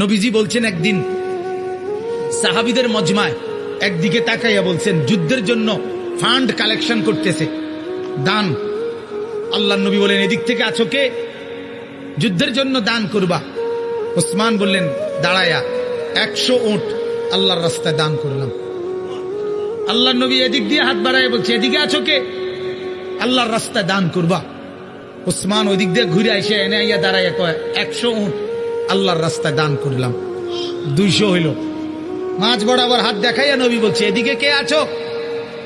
নবীজি বলছেন একদিন, সাহাবিদের মজমায় একদিকে তাকাইয়া বলছেন, যুদ্ধের জন্য ফান্ড কালেকশন করতেছে, দান। আল্লাহ নবী বলেন, এদিক থেকে আছো কে? যুদ্ধের জন্য দান করবা। ওসমান বললেন, দাঁড়ায়া, একশো উঠ আল্লাহর রাস্তায় দান করলাম। আল্লাহ নবী এদিক দিয়ে হাত বাড়ায় বলছে, এদিকে আছো কে? আল্লাহর রাস্তায় দান করবা। ওসমান ওদিক দিয়ে ঘুরে এসে এনে আইয়া দাঁড়াইয়া কয়, একশো উঠ আল্লাহর রাস্তায় দান করলাম। দুইশো হইল। মাঝ বরাবর হাত দেখাইয়া নবী বলছে, এদিকে কে আছো?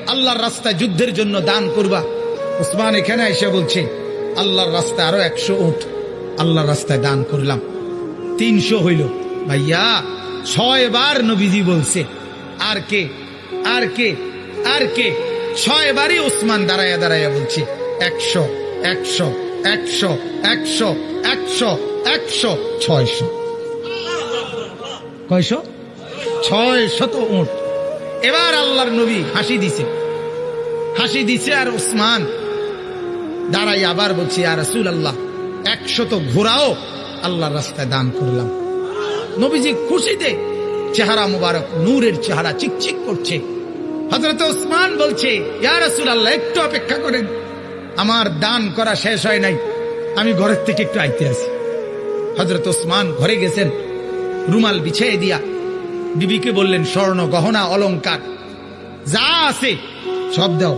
আল্লাহর রাস্তায় যুদ্ধের জন্য দান করবা। ওসমান এখানে এসে বলছে, আল্লাহর রাস্তায় আরও একশো উঠ আল্লাহর রাস্তায় দান করলাম। তিনশো হইল। ভাইয়া, ছয় বার নবীজি বলছে, আর কে আর কে আর কে? ছয় বারই ওসমান দাঁড়াইয়া দাঁড়াইয়া বলছে, একশো একশো একশো একশো একশো। ছয়শো। কয়শো? ছয় শত উঠ এবার আল্লাহর নবী হাসি দিছে। হাসি দিছে আর ওসমান দাঁড়াই আবার বলছি আর রসুল আল্লাহ একশত ঘোরাও আল্লাহর রাস্তায় দান করলাম। নবীজি খুশিতে চেহারা মুবারক, নূরের চেহারা চিকচিক করছে। হজরত ওসমান বলছে, ইয়া রসুল আল্লাহ একটু অপেক্ষা করেন। আমার দান করা শেষ হয় নাই। আমি ঘরের থেকে একটু আইতে আছি হজরত ওসমান ঘরে গেছেন, রুমাল বিছিয়ে দিয়া। বিবিকে বললেন, স্বর্ণ গহনা অলংকার, যা আছে সব দাও।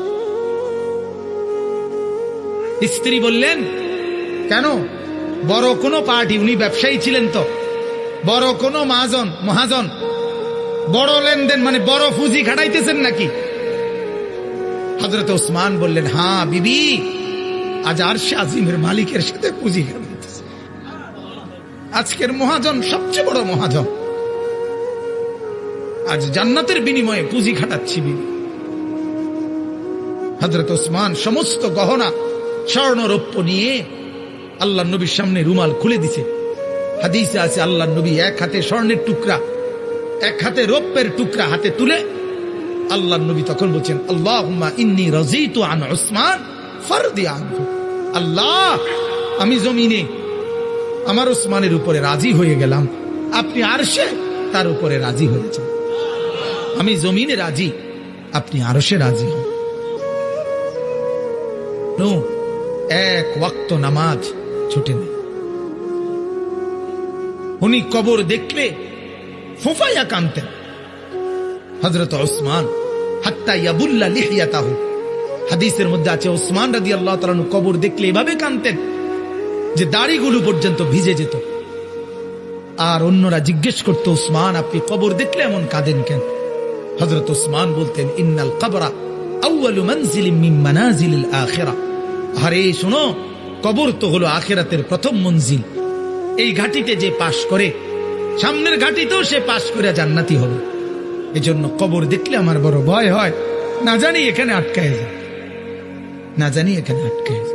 স্ত্রী বললেন, কেন? বড় কোনো পার্টি, উনি ব্যবসায়ী ছিলেন তো। বড় কোনো মহাজন মহাজন, বড় লেনদেন মানে বড় পুঁজি খাটাইতেছেন নাকি? হজরত ওসমান বললেন হ্যাঁ বিবি, আজ আর আজিমের মালিকের সাথে পুঁজি খাটাইতেছে আজকের মহাজন, সবচেয়ে বড় মহাজন। আজ জান্নাতের বিনিময়ে পুঁজি খাটাচ্ছি হজরত ওসমান সমস্ত গহনা স্বর্ণ রৌপ্য নিয়ে আল্লাহ নবীর সামনে রুমাল খুলে দিছে। হাদিসে আছে আল্লাহ নবী এক হাতে স্বর্ণের টুকরা, এক হাতে রৌপ্যের টুকরা হাতে তুলে আল্লাহ নবী তখন বলছেন আল্লাহ ইন্নি রাজিতু আন ওসমান ফরদি আনহু। আল্লাহ, আমি জমিনে আমার ওসমানের উপরে রাজি হয়ে গেলাম। আপনি আরশে তার উপরে রাজি হয়েছেন আমি জমিনে রাজি, আপনি আরশে রাজি হন। এক ওয়াক্ত নামাজ ছুটে নেই। উনি কবর দেখলে ফোফাইয়া কানতেন। হজরত ওসমান, হাত্তা ইয়াবুল্লা লিহিয়াতাহু। হাদিসের মধ্যে আছে, ওসমান রাদি আল্লাহ তালানু কবর দেখলে এভাবে কানতেন। যে দাড়িগুলো পর্যন্ত ভিজে যেত। আর অন্যরা জিজ্ঞেস করতো, ওসমান, আপনি কবর দেখলে এমন কাঁদেন কেন? হজরত ওসমান বলতেন, ইন্নাল কবরা শোনো, কবর তো হলো আখেরাতের প্রথম এই ঘাটিতে যে পাশ করে, সামনের সে পাশ জান্নাতি এজন্য কবর দেখলে আমার বড় ভয় হয়। না জানি এখানে আটকায় না জানি এখানে আটকায়